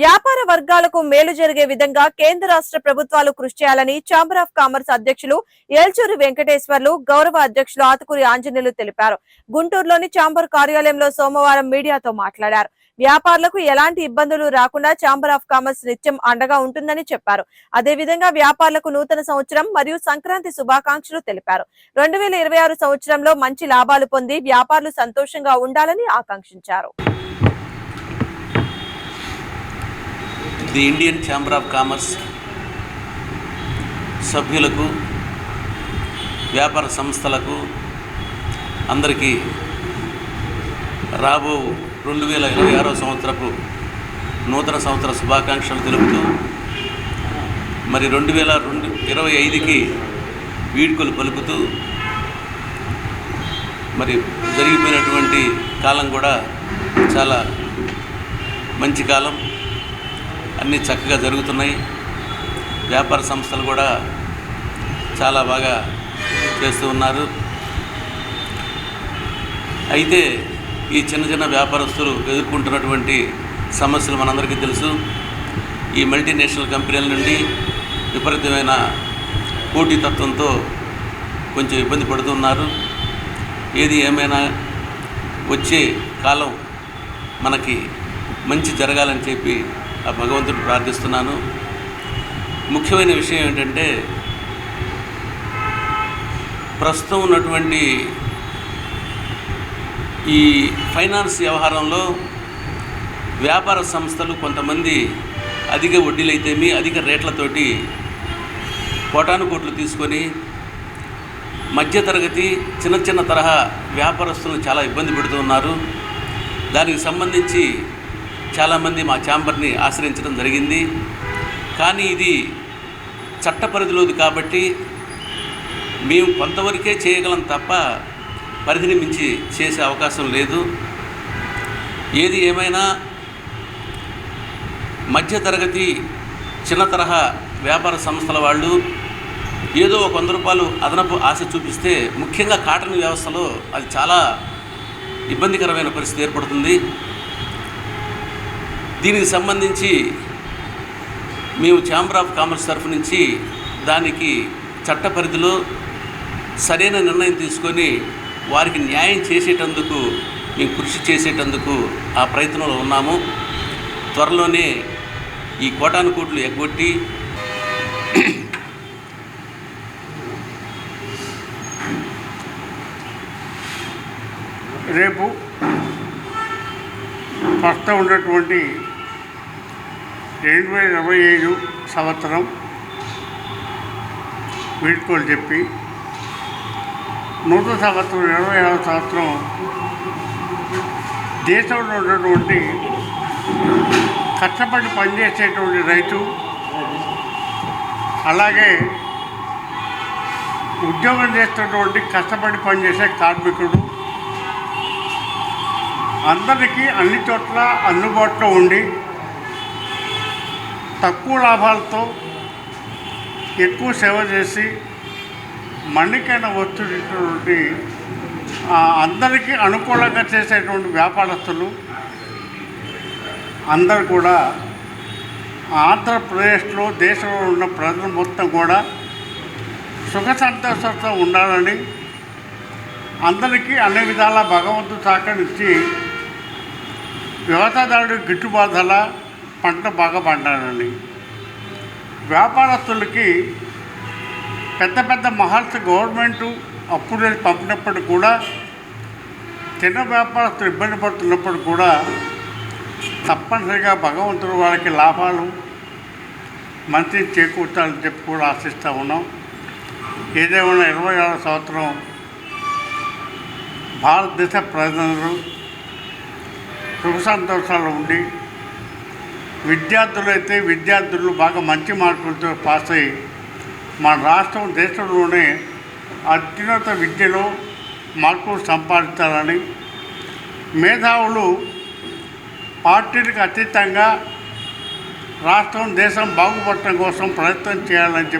వ్యాపార వర్గాలకు మేలు జరిగే విధంగా కేంద్ర రాష్ట్ర ప్రభుత్వాలు కృషి చేయాలని ఛాంబర్ ఆఫ్ కామర్స్ అధ్యక్షులు ఏల్చూరి వెంకటేశ్వర్లు గౌరవ అధ్యక్షులు ఆతుకూరి ఆంజనేయులు తెలిపారు. గుంటూరులోని ఛాంబర్ కార్యాలయంలో సోమవారం మీడియాతో మాట్లాడారు. వ్యాపారులకు ఎలాంటి ఇబ్బందులు రాకుండా ఛాంబర్ ఆఫ్ కామర్స్ నిత్యం అండగా ఉంటుందని చెప్పారు. అదేవిధంగా వ్యాపారులకు నూతన సంవత్సరం మరియు సంక్రాంతి శుభాకాంక్షలు తెలిపారు. రెండు వేల ఇరవై ఆరు సంవత్సరంలో మంచి లాభాలు పొంది వ్యాపారులు సంతోషంగా ఉండాలని ఆకాంక్షించారు. The Indian chamber of commerce సభ్యులకు వ్యాపార సంస్థలకు అందరికీ రాబో రెండు వేల ఇరవై ఆరో సంవత్సరపు నూతన సంవత్సర శుభాకాంక్షలు తెలుపుతూ మరి రెండు వేల రెండు ఇరవై ఐదుకి వీడ్కోలు పలుకుతూ మరి జరిగిపోయినటువంటి కాలం కూడా చాలా మంచి కాలం. అన్నీ చక్కగా జరుగుతున్నాయి. వ్యాపార సంస్థలు కూడా చాలా బాగా చేస్తూ ఉన్నారు. అయితే ఈ చిన్న చిన్న వ్యాపారస్తులు ఎదుర్కొంటున్నటువంటి సమస్యలు మనందరికీ తెలుసు. ఈ మల్టీనేషనల్ కంపెనీల నుండి విపరీతమైన పోటీతత్వంతో కొంచెం ఇబ్బంది పడుతున్నారు ఏది ఏమైనా వచ్చే కాలం మనకి మంచి జరగాలని చెప్పి ఆ భగవంతుడు ప్రార్థిస్తున్నాను. ముఖ్యమైన విషయం ఏంటంటే ప్రస్తుతం ఉన్నటువంటి ఈ ఫైనాన్స్ వ్యవహారంలో వ్యాపార సంస్థలు కొంతమంది అధిక వడ్డీలైతేమి అధిక రేట్లతోటి కోటాను కోట్లు తీసుకొని మధ్యతరగతి చిన్న చిన్న తరహా వ్యాపారస్తులను చాలా ఇబ్బంది పెడుతూ ఉన్నారు. దానికి సంబంధించి చాలామంది మా ఛాంబర్ని ఆశ్రయించడం జరిగింది. కానీ ఇది చట్ట పరిధిలోది కాబట్టి మేము కొంతవరకే చేయగలం తప్ప పరిధిని మించి చేసే అవకాశం లేదు. ఏది ఏమైనా మధ్యతరగతి చిన్న తరహా వ్యాపార సంస్థల వాళ్ళు ఏదో ఒక వంద రూపాయలు అదనపు ఆశ చూపిస్తే ముఖ్యంగా కాటన్ వ్యవస్థలో అది చాలా ఇబ్బందికరమైన పరిస్థితి ఏర్పడుతుంది. దీనికి సంబంధించి మేము ఛాంబర్ ఆఫ్ కామర్స్ తరఫు నుంచి దానికి చట్ట పరిధిలో సరైన నిర్ణయం తీసుకొని వారికి న్యాయం చేసేటందుకు మేము కృషి చేసేటందుకు ఆ ప్రయత్నంలో ఉన్నాము. త్వరలోనే ఈ కోటాను కోట్లు ఎగ్గొట్టి రేపు ప్రస్తుతం ఉన్నటువంటి రెండు వేల ఇరవై ఐదు సంవత్సరం వీడ్కోలు చెప్పి నూతన సంవత్సరం ఇరవై ఆరు సంవత్సరం దేశంలో ఉన్నటువంటి కష్టపడి పనిచేసేటువంటి రైతు అలాగే ఉద్యోగం చేస్తున్నటువంటి కష్టపడి పనిచేసే కార్మికుడు అందరికీ అన్ని చోట్ల అందుబాటులో ఉండి తక్కువ లాభాలతో ఎక్కువ సేవ చేసి మన్నికైన వస్తున్నటువంటి అందరికీ అనుకూలంగా చేసేటువంటి వ్యాపారస్తులు అందరు కూడా ఆంధ్రప్రదేశ్లో దేశంలో ఉన్న ప్రజలు మొత్తం కూడా సుఖ సంతోషంతో ఉండాలని అందరికీ అన్ని విధాల భగవంతుడు సహకరించి వ్యవసాయదారుడు గిట్టుబాటు ధర పంట బాగా పండాలని వ్యాపారస్తులకి పెద్ద పెద్ద మహల్స్ గవర్నమెంటు అప్పులు పంపినప్పుడు కూడా చిన్న వ్యాపారస్తులు ఇబ్బంది పడుతున్నప్పుడు కూడా తప్పనిసరిగా భగవంతుడు వాళ్ళకి లాభాలు మంచి చేకూర్చాలని చెప్పి కూడా ఆశిస్తూ ఉన్నాం. ఏదేమైనా ఇరవై ఆరు సంవత్సరం భారతదేశ ప్రజలు సుఖ సంతోషాలు ఉండి విద్యార్థులు అయితే విద్యార్థులు బాగా మంచి మార్కులతో పాస్ అయ్యి మన రాష్ట్రం దేశంలోనే అత్యున్నత విద్యలో మార్కులు సంపాదించాలని మేధావులు పార్టీలకు అతీతంగా రాష్ట్రం దేశం బాగుపడటం కోసం ప్రయత్నం చేయాలని చెప్పి